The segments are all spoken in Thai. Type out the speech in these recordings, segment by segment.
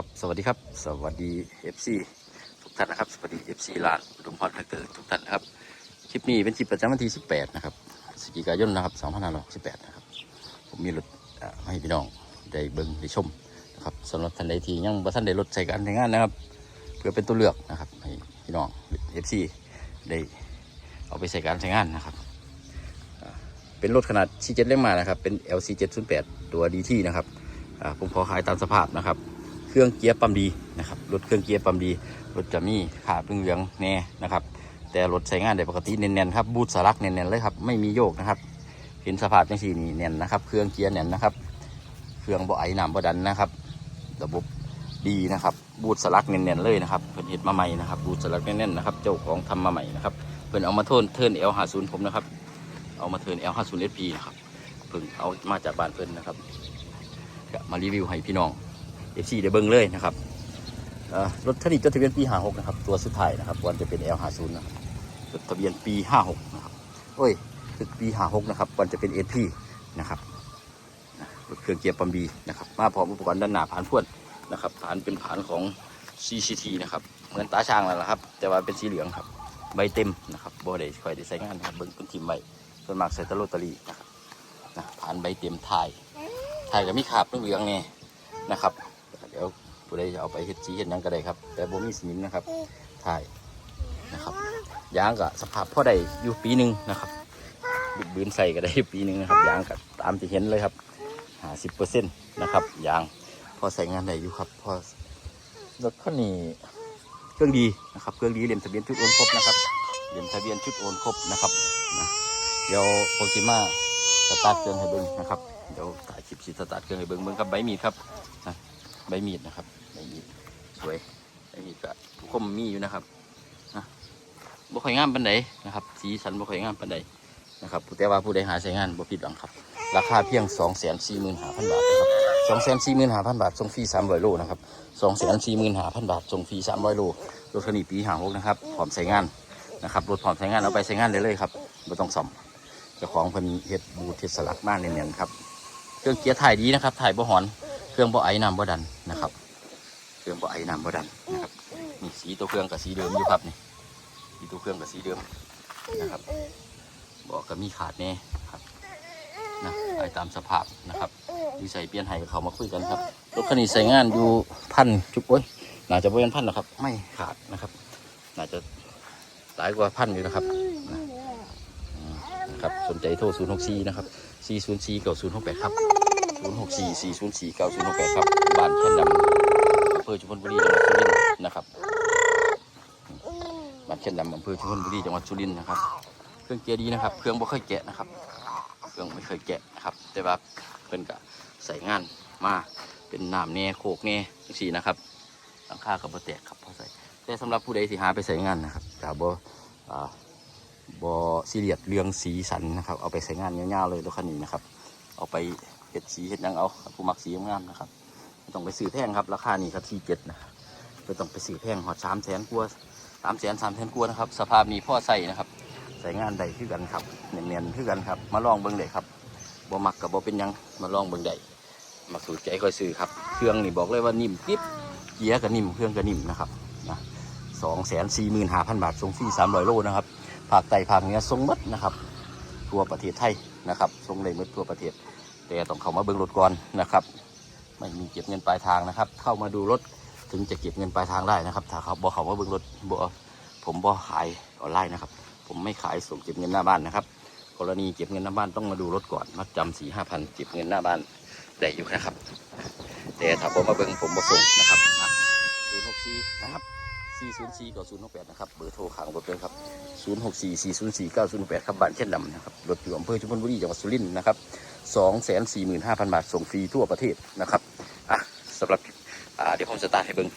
ครับสวัสดีครับ สวัสดี FC ทุกท่านนะครับ สวัสดี FC ลานอุดมพรทักเกิดทุกท่านนะครับ คลิปนี้เป็นคลิปประจำวันที่ 18 นะครับพฤศจิกายนนะครับ2518นะครับ ผมมีรถให้พี่น้องได้เบิ่งได้ชมนะครับสำหรับท่านใดที่ยังบ่ท่านได้รถใช้การใช้งานนะครับ เพื่อเป็นตัวเลือกนะครับให้พี่น้อง FC ได้เอาไปใช้การใช้งานนะครับ เป็นรถขนาด C7 เล่มมานะครับ เป็น LC708 ตัว DT นะครับผมขอขายตามสภาพนะครับ เครื่องเกียร์ปั๊มดีนะครับรถเครื่องเกียร์ปั๊มดีรถจะมีขาเปเหลืองแน่นะครับ แต่รถใช้งานได้ปกติเน้นๆครับบูทสลักเน้นๆเลยครับไม่มีโยกนะครับเห็นสภาพจังสีนี่แน่นนะครับ เครื่องเกียร์แน่นนะครับ เครื่องบ่ไอน้ำบ่ดันนะครับ ระบบดีนะครับบูทสลักเน้นๆเลยนะครับเพิ่นเห็ดมาใหม่นะครับบูทสลักแน่นๆนะครับเจ้าของทำมาใหม่นะครับเพิ่นเอามาโทนเทิร์น L50 ผมนะครับเอามาเทิร์น L50 SP นะครับเพิ่งเอามาจากบ้านเพิ่นนะครับมารีวิวให้พี่น้อง FC ได้เบิ่งเลยนะครับรถคันนี้จดทะเบียนปี 56 นะครับ ตัวสุดท้ายนะครับวันจะเป็น L50 นะครับจดทะเบียนปี 56 นะครับโอ้ยคือปี 56 นะครับวันจะเป็น SP นะครับรถเครื่องเกียร์ปั๊มดีนะครับมาพร้อมอุปกรณ์ด้านหน้าผ่านพ่วนนะครับผ่านเป็นผ่านของ CCT นะครับเหมือนตาช่างนั่นแหละครับ แต่ว่าเป็นสีเหลืองครับใบเต็มนะครับบ่ได้ค่อยได้ใช้งานนะครับเบิ่งเป็นทีมใบส่วนมากใส่ตะโลตเตอรี่นะครับนะผ่านใบเต็มถ่ายถ่ายก็มีขาบเหลืองเนี่ยนะครับ ผู้ใดจะเอาไปเฮ็ดสีเฮ็ดหยังก็ได้ครับ แต่บ่มีสนิมนะครับถ่ายนะครับยางก็สภาพพอได้อยู่ปีหนึ่งนะครับบิดบืนใส่ก็ได้ปีหนึ่งนะครับยางก็ตามที่เห็นเลยครับห้าสิบเปอร์เซ็นต์นะครับยางพอใส่งานได้อยู่ครับพอรถคันนี้เครื่องดีนะครับเครื่องดีเล่มทะเบียนชุดโอนครบนะครับเล่มทะเบียนชุดโอนครบนะครับนะเดี๋ยวโปรซิมาสตาร์ทเครื่องให้เบิ้งนะครับเดี๋ยวถ่ายคลิปสิสตาร์ทเครื่องให้เบิ้งเบิ้งกับใบมีดครับใบมีดนะครับใบมีด สวยใบมีดก็ทุกคนมีอยู่นะครับบ่ค่อยงามปานใดนะครับ สีสันบ่ค่อยงามปานใดนะครับแต่ว่าผู้ใดหาใช้งานบ่ผิดหวังครับ ราคาเพียง 2 4 5 0 0 0บาทนะครับ2 4 5 0 0 0บาทส่งฟรี300โลนะครับ2 4 5 0 0 0บาทส่งฟรี300โลรถคันนี้ปี56นะครับพร้อมใช้งานนะครับรถพร้อมใช้งานเอาไปใช้งานได้เลยครับไม่ต้องซ่อมเจ้าของเพิ่นเฮ็ดบูทเฮ็ดสลักมากเนียนๆครับเครื่องเกียร์ถ่ายดีนะครับถ่ายบ่หอนเครื่องบ่ไอน้ำบ่ดันนะครับ เครื่องบ่ไอน้ำบ่ดันนะครับนี่สีตัวเครื่องกับสีเดิมอยู่ครับนี่สีตัวเครื่องกับสีเดิมนะครับบอกก็มีขาดแน่ครับนะไอตามสภาพนะครับที่ใส่เปลี่ยนให้กับเขามาคุยกันครับรถคันนี้ใส่งานอยู่พันจุกโอ้ยน่าจะบ่เป็นพันหรอกครับ ไม่ขาดนะครับ น่าจะหลายกว่าพันอยู่นะครับนะอืมนะครับสนใจโทร 0 6 4 นะครับ 4 0 4 9 0 6 8 ครับศูนย์หกสี่สี่ศูนย์สี่เก้าศูนย์หกแปดครับบ้านแค่นดำอำ เภอชุมพลบุรีจังหวัดสุรินทร์นะครับบ้านแค่นดำอำเภอชุมพลบุรีจังหวัดสุรินทร์นะครับ เครื่องเกียร์ดีนะครับ เครื่องบ่เคยแกะนะครับ เครื่องไม่เคยแกะนะครับ แต่ว่าเพิ่นก็ใส่งานมาเป็นน้ำแน่โคกแน่จังซี่นะครับหลังคากับบ่แตกครับพอใส่แต่สำหรับผู้ใดที่หาไปใส่งานนะครับก็บ่อ่าบ่ซีเรียสเรื่องสีสันนะครับ เอาไปใส่งานยาวๆเลยรถคันนี้นะครับ เอาไปเห็ดสีเห็ดหยังเอาผู้มักสีงามๆนะครับไม่ ต้องไปซื้อแพงครับ ราคานี่ครับที่เจ็ดนะไม่ต้องไปซื้อแพงหอดสามแสนกว่าสามแสนสามแสนกว่านะครับ สภาพนี้พ่อใส่นะครับ ใส่งานใดคือกันครับเนียนๆคือกันครับ มาลองเบิ้งได้ครับบ่มักกับบ่เป็นยังมาลองเบิ้งได้มาสูตรใจค่อยซื้อครับ เครื่องนี่บอกเลยว่านิ่มกิ๊บเกียร์ก็นิ่มเครื่องก็นิ่มนะครับนะสองแสนสี่หมื่นห้าพันบาทส่งฟรีสามร้อยโลนะครับภาคใต้ภาคเหนือส่งมดนะครับ ทั่วประเทศไทยนะครับส่งได้หมดทั่วประเทศ แต่ต้องเข้ามาเบิ่งรถก่อนนะครับ ไม่มีเก็บเงินปลายทางนะครับ เข้ามาดูรถถึงจะเก็บเงินปลายทางได้นะครับถ้าเขาบอกเขาว่าเบิ่งรถบ่ผมบ่ขายออนไลน์นะครับ ผมไม่ขายส่งเก็บเงินหน้าบ้านนะครับกรณีเก็บเงินหน้าบ้านต้องมาดูรถก่อนมัดจำสี่ห้าพันเก็บเงินหน้าบ้านได้อยู่นะครับ แต่ถ้าผมมาเบิ่งผมบ่ส่งนะครับศูนย์หกสี่นะครับสี่ศูนย์สี่กับศูนย์หกแปดนะครับเบอร์โทรขางรถเลยครับศูนย์หกสี่สี่ศูนย์สี่เก้าศูนย์แปดครับบ้านเช่นดำนะครับรถอยู่อำเภอชุมพลบุรีจังหวัดสุรินทร์นะครับสองแสนสี่หมื่นห้าพันบาทส่งฟรีทั่วประเทศนะครับ สำหรับเดี๋ยวผมสตาร์ทให้เบิ้ง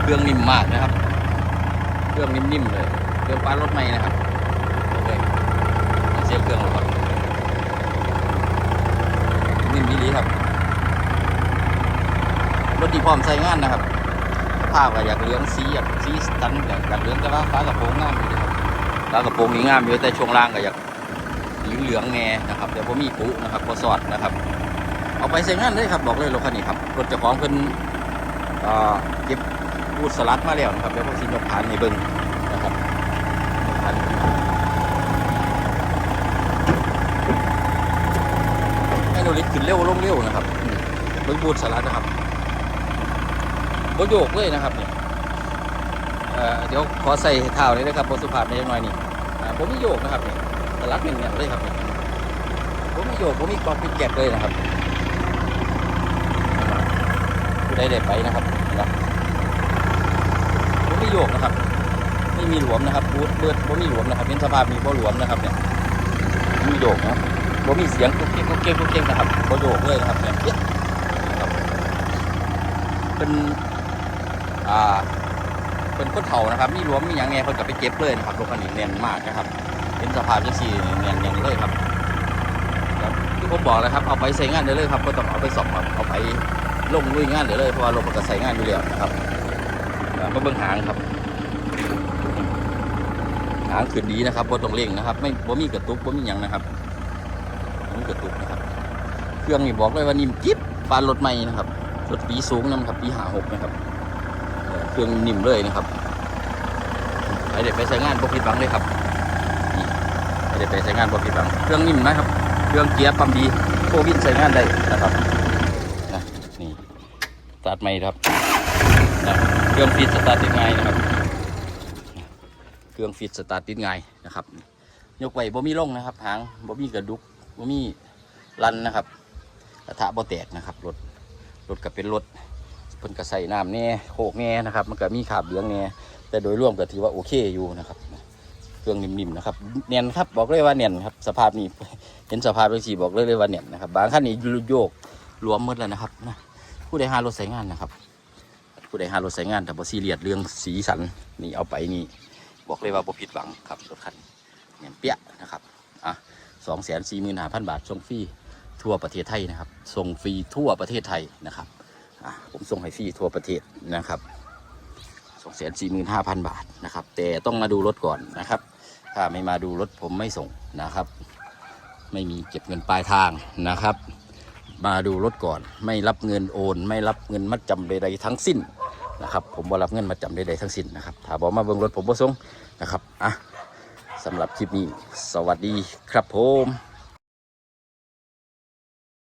เครื่องนิ่มมากนะครับ เครื่องนิ่มๆเลยเครื่องปั้นรถใหม่นะครับบอเลยต้องเสียเครื่องหรอกครับนิ่มดีดีครับรถดีพร้อมใช้งานนะครับภาพก็อยากเหลืองสีอยากสีสันอยากอยากเหลืองแต่ว่าฟ้ากระโปรงงามอยู่นะครับตากระโปรงนี้งามอยู่แต่ช่วงล่างก็อยาก เหลืองแน่นะครับแต่พอมีปุ๋นะครับพอสอดนะครับ เอาไปใช้งานเลยครับบอกเลยรถคันนี้ครับรถเจ้าของเพิ่นเอ่อเก็บบูดสลัดมาแล้วนะครับเดี๋ยวผมสิยกผ่านในเบิ้งนะครับผ่านให้โนริขึ้นเร็วลงเร็วนะครับอืมเบิ้งบูดสลัดนะครับบโยกเลยนะครับเนี่ยเดี๋ยวขอใส่เท้าเลยนะครับบนสุภาพในจังหน่อยนี่อ่าผมมีโยกนะครับเนี่ย สลัดหนึ่งเนี่ยเลยครับผมมีโยกผมมีกรอบปิดแกะเลยนะครับผู้ใดได้ไปนะครับนะผมไม่โยกนะครับ ไม่มีหลวมนะครับบูดเบิดผมมีหลวมนะครับเป็นสภาพมีบ่หลวมนะครับเนี่ยมีโยกนะผมมีเสียงกุ๊กเก๊กกุ๊กเก๊กกุ๊กเก๊กนะครับบ่โยกเลยนะครับเนี่ยเป็นเป็นอ่าเป็นคนเฒ่านะครับ มีหลวมมีอย่างเงี้ยเพิ่นก็ไปเก็บเลยนะครับรถคันนี้แน่นมากนะครับ เป็นสภาพจังซี่แน่นอย่างเลยครับที่ผมบอกเลยครับเอาไปใช้งานได้เลยครับก็ต้องเอาไปสอบครับเอาไปลงลุยงานเดี๋ยวเลยเพราะว่ารถมันก็ใส่งานอยู่แล้วนะครับอ่ามาเบิ่งหางครับหางขึ้นดีนะครับบ่ต้องเร่งนะครับ ไม่บ่มีกระตุกบ่มีหยังนะครับบ่มีกระตุกนะครับ เครื่องนี่บอกเลยว่านิ่มจิ๊บปานรถใหม่นะครับรถปีสูงนะครับปีหาหกนะครับเครื่องนิ่มเลยนะครับไปเด็ดไปใช้งานบ่ผิดหวังเลยครับ ไปเด็ดไปใช้งานบ่ผิดหวังเครื่องนิ่มนะครับ เครื่องเกียร์ปั๊มดีโควินใช้งานได้นะครับนะนี่สตาร์ทใหม่ครับนะเครื่องฟิตสตาร์ทติดง่ายนะครับ เครื่องฟิตสตาร์ทติดง่ายนะครับ ยกไว้บ่มีร่องนะครับหางบ่มีกระดุกบ่มีรันนะครับกระทะบ่แตกนะครับรถรถก็เป็นรถเพิ่นก็ใส่น้ำแน่โคกแน่นะครับ มันก็มีขาบเหลืองแน่แต่โดยรวมก็ถือว่าโอเคอยู่นะครับ เครื่องนิ่มๆนะครับเนียนครับบอกเลยว่าเนียนครับสภาพนี้เห็นสภาพเลยสีบอกเลยเลยว่าเนียนนะครับบางคันนี้โยกรวมหมดแล้วนะครับนะผู้ใดหารถใส่งานนะครับ ผู้ใดหารถใส่งานแต่บ่ซีเรียสเรื่องสีสันนี่เอาไปนี่บอกเลยว่าบ่ผิดหวังครับรถคันเนี่ยเปี้ยนะครับอะสองแสนสี่หมื่นห้าพันบาทส่งฟรีทั่วประเทศไทยนะครับส่งฟรีทั่วประเทศไทยนะครับอะผมส่งให้ฟรีทั่วประเทศนะครับสองแสนสี่หมื่นห้าพันบาทนะครับ แต่ต้องมาดูรถก่อนนะครับ ถ้าไม่มาดูรถผมไม่ส่งนะครับ ไม่มีเก็บเงินปลายทางนะครับ มาดูรถก่อนไม่รับเงินโอน ไม่รับเงินมัดจำใดๆทั้งสิ้นนะครับ ผมบ่รับเงินมัดจำใดๆทั้งสิ้นนะครับถ้าบอกมาเบิ่งรถผมบ่ส่งนะครับอะสำหรับคลิปนี้ สวัสดีครับผม